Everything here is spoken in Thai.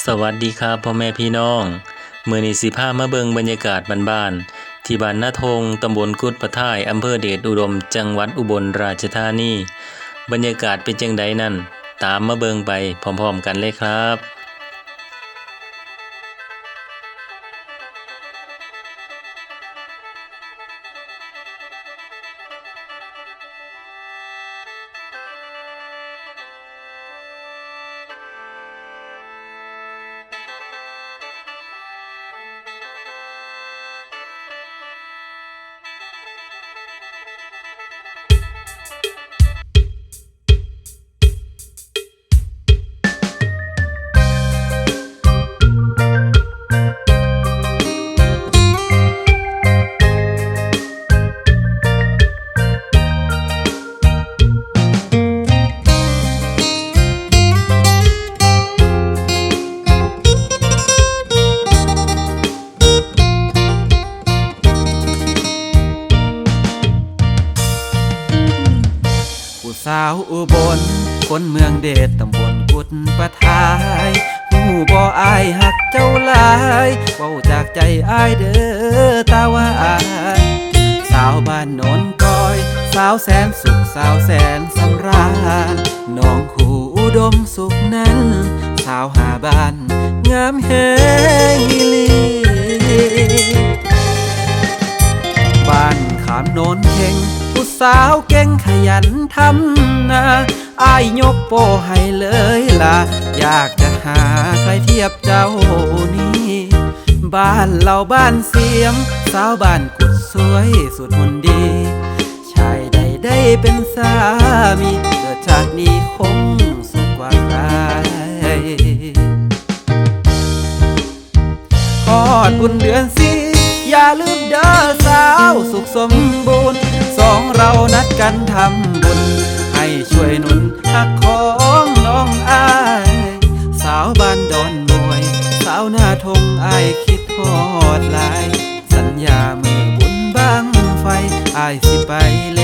สวัสดีครับพ่อแม่พี่น้องเมื่อนี้สิพามาเบิงบรรยากาศบ้านๆที่บ้านนาทงตำบลกุดประท่ายอำเภอเดชอุดม จังหวัดอุบลราชธานี บรรยากาศเป็นจังใดนั่น ตามมาเบิงไปพร้อมๆกันเลยครับ ผู้สาวอุบลคนเมืองเดชตำบลกุดปะทายหูบ่อายหักเจ้าหลายเว้าจากใจอายเด้อตาว่าอายสาวบ้านโนนกอย สาวแสนสุขสาวแสนสำราญน้องคู่อุดมสุขนั้น สาวหาบ้าน งามแฮงอีลีบ้านขามโนนเข่งผู้สาวเก่ง ยันทำนาอายยกโปให้เลยล่ะ อยากจะหาใครเทียบเจ้านี้ บ้านเราบ้านเสียมสาวบ้านกุดสวยสุดมนต์ดีชายใดได้เป็นสามีเกิดชาตินี้คงสุขกว่าใครทอดบุญเดือนสี่อย่าลืมเด้อสาวสุขสมบูรณ์านัดกันทำบุญ ให้ช่วยหนุนหักของน้องอาย สาวบ้านดอนมวย สาวหน้าทงอายคิดทอดลาย สัญญามือบุญบังไฟอายสิไปเล